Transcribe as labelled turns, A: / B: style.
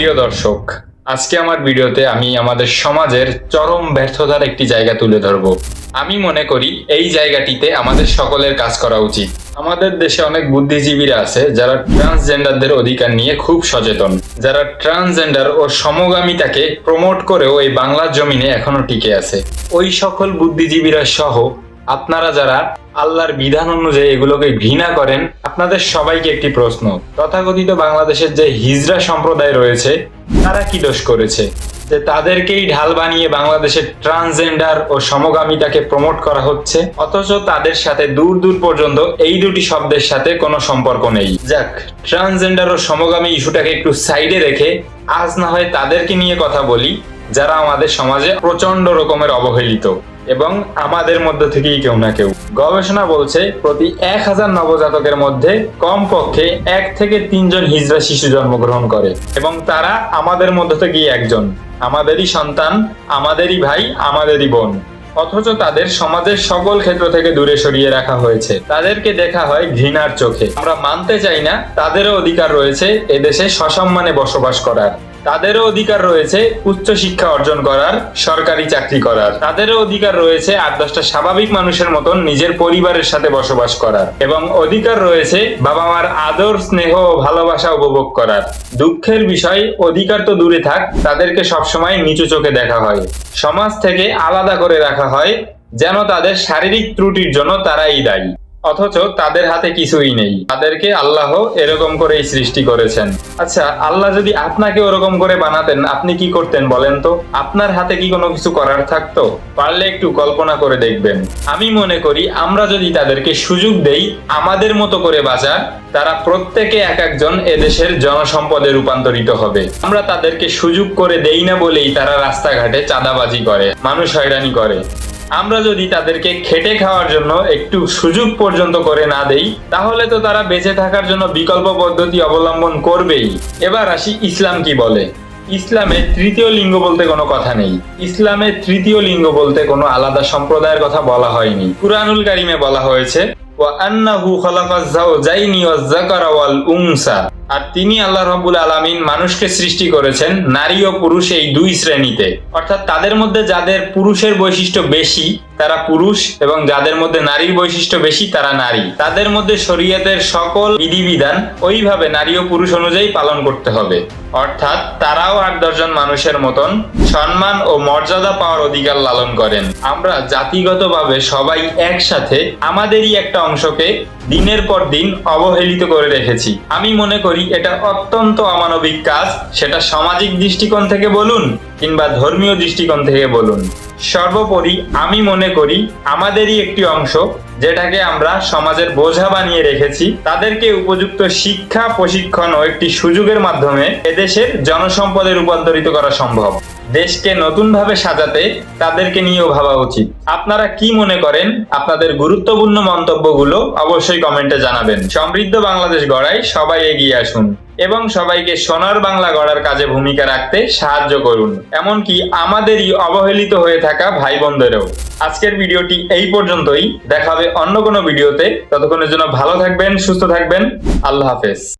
A: প্রিয় দর্শক, আজকে আমার ভিডিওতে আমি আমাদের সমাজের চরম ব্যর্থতার একটি জায়গা তুলে ধরব। আমি মনে করি এই জায়গাটিতে আমাদের সকলের কাজ করা উচিত। আমাদের দেশে অনেক বুদ্ধিজীবীরা আছে যারা ট্রান্সজেন্ডারদের অধিকার নিয়ে খুব সচেতন। যারা ট্রান্সজেন্ডার ও সমগামিতাকে প্রমোট করেও এই বাংলার জমিনে এখনও টিকে আছে। ওই সকল বুদ্ধিজীবীরা সহ আপনারা যারা আল্লাহর বিধান অনুযায়ী এগুলোকে ঘৃণা করেন আপনাদের সবাইকে একটি প্রশ্ন। তথাকথিত বাংলাদেশের যে হিজরা সম্প্রদায় রয়েছে, তারা কি দোষ করেছে? যে তাদেরকেই ঢাল বানিয়ে বাংলাদেশের ট্রান্সজেন্ডার ও সমগামিতাকে প্রমোট করা হচ্ছে, অথচ তাদের সাথে দূর দূর পর্যন্ত এই দুটি শব্দের সাথে কোনো সম্পর্ক নেই। যাক, ট্রান্সজেন্ডার ও সমগামী ইস্যুটাকে একটু সাইডে রেখে আজ না হয় তাদেরকে নিয়ে কথা বলি, যারা আমাদের সমাজে প্রচণ্ড রকমের অবহেলিত। এবং আমাদের মধ্য থেকেই কেউ না কেউ। গবেষণা বলছে, প্রতি এক হাজার নবজাতকের মধ্যে কমপক্ষে এক থেকে তিনজন হিজড়া শিশু জন্মগ্রহণ করে এবং তারা আমাদের মধ্য থেকেই একজন। আমাদেরই সন্তান, আমাদেরই ভাই, আমাদেরই বোন। অথচ তাদের সমাজের সকল ক্ষেত্র থেকে দূরে সরিয়ে রাখা হয়েছে। তাদেরকে দেখা হয় ঘৃণার চোখে। আমরা মানতে চাই না, তাদেরও অধিকার রয়েছে এদেশে সসম্মানে বসবাস করার। তাদেরও অধিকার রয়েছে উচ্চ শিক্ষা অর্জন করার, সরকারি চাকরি করার। তাদেরও অধিকার রয়েছে আট দশটা স্বাভাবিক মানুষের মতন নিজের পরিবারের সাথে বসবাস করার এবং অধিকার রয়েছে বাবা মার আদর, স্নেহ ও ভালোবাসা উপভোগ করার। দুঃখের বিষয়, অধিকার তো দূরে থাক, তাদেরকে সবসময় নিচু চোখে দেখা হয়। সমাজ থেকে আলাদা করে রাখা হয়, যেন তাদের শারীরিক ত্রুটির জন্য তারাই দায়ী। অথচ তাদের হাতে কিছুই নেই। তাদেরকে আল্লাহ এরকম করেই সৃষ্টি করেছেন। আচ্ছা আল্লাহ যদি আপনাকে ওরকম করে বানাতেন, আপনি কি করতেন বলেন তো? আপনার হাতে কি কোনো কিছু করার থাকতো? পারলে একটু কল্পনা করে দেখবেন। আমি মনে করি, আমরা যদি তাদেরকে সুযোগ দেই, আমাদের মতো করে বাঁচার, তারা প্রত্যেকে এক একজন এদেশের জনসম্পদে রূপান্তরিত হবে। আমরা তাদেরকে সুযোগ করে দেই না বলেই তারা রাস্তাঘাটে চাঁদাবাজি করে, মানুষ হয়রানি করে। আমরা যদি তাদেরকে খেটে খাওয়ার জন্য একটু সুযোগ পর্যন্ত করে না দেই, তাহলে তো তারা বেঁচে থাকার জন্য বিকল্প পদ্ধতি অবলম্বন করবেই। এবার আসি ইসলাম কি বলে। ইসলামে তৃতীয় লিঙ্গ বলতে কোনো কথা নেই। ইসলামে তৃতীয় লিঙ্গ বলতে কোনো আলাদা সম্প্রদায়ের কথা বলা হয়নি। কুরআনুল কারিমে বলা হয়েছে, ওয়া আন্নাহু খালাকাজ যাওজাইনি ওয়াজ যাকারা ওয়াল উনসা আর তিনি আল্লাহ রব্বুল আলমিন মানুষকে সৃষ্টি করেছেন নারী ও পুরুষ এই দুই শ্রেণীতে। অর্থাৎ তাদের মধ্যে যাদের পুরুষের বৈশিষ্ট্য বেশি তারা পুরুষ এবং যাদের মধ্যে নারীর বৈশিষ্ট্য বেশি, তারা নারী। তাদের মধ্যে শরীয়তের সকল বিধিবিধান ওইভাবে নারী ও পুরুষ অনুযায়ী পালন করতে হবে। অর্থাৎ তারাও আট দশজন মানুষের মতন সম্মান ও মর্যাদা পাওয়ার অধিকার লালন করেন। আমরা জাতিগতভাবে সবাই একসাথে আমাদেরই একটা অংশকে দিনের পর দিন অবহেলিত করে রেখেছি। আমি মনে করি এটা অত্যন্ত অমানবিক কাজ। সেটা সামাজিক দৃষ্টিকোণ থেকে বলুন কিংবা ধর্মীয় দৃষ্টিকোণ থেকে বলুন। সর্বোপরি আমি মনে করি আমাদেরই একটি অংশ যেটাকে আমরা সমাজের বোঝা বানিয়ে রেখেছি। তাদেরকে উপযুক্ত শিক্ষা, প্রশিক্ষণ ও একটি সুযোগের মাধ্যমে এদেশের জনসম্পদে রূপান্তরিত করা সম্ভব। দেশকে নতুনভাবে সাজাতে তাদেরকে নিয়েও ভাবা উচিত। আপনারা কি মনে করেন? আপনাদের গুরুত্বপূর্ণ মন্তব্যগুলো অবশ্যই কমেন্টে জানাবেন। সমৃদ্ধ বাংলাদেশ গড়াই সবাই এগিয়ে আসুন এবং সবাইকে সোনার বাংলা গড়ার কাজে ভূমিকা রাখতে সাহায্য করুন। এমনকি আমাদেরই অবহেলিত হয়ে থাকা ভাই বোনদেরও আজকের ভিডিওটি এই পর্যন্তই। দেখাবে অন্য কোনো ভিডিওতে। ততক্ষণের জন্য ভালো থাকবেন, সুস্থ থাকবেন। আল্লাহ হাফেজ।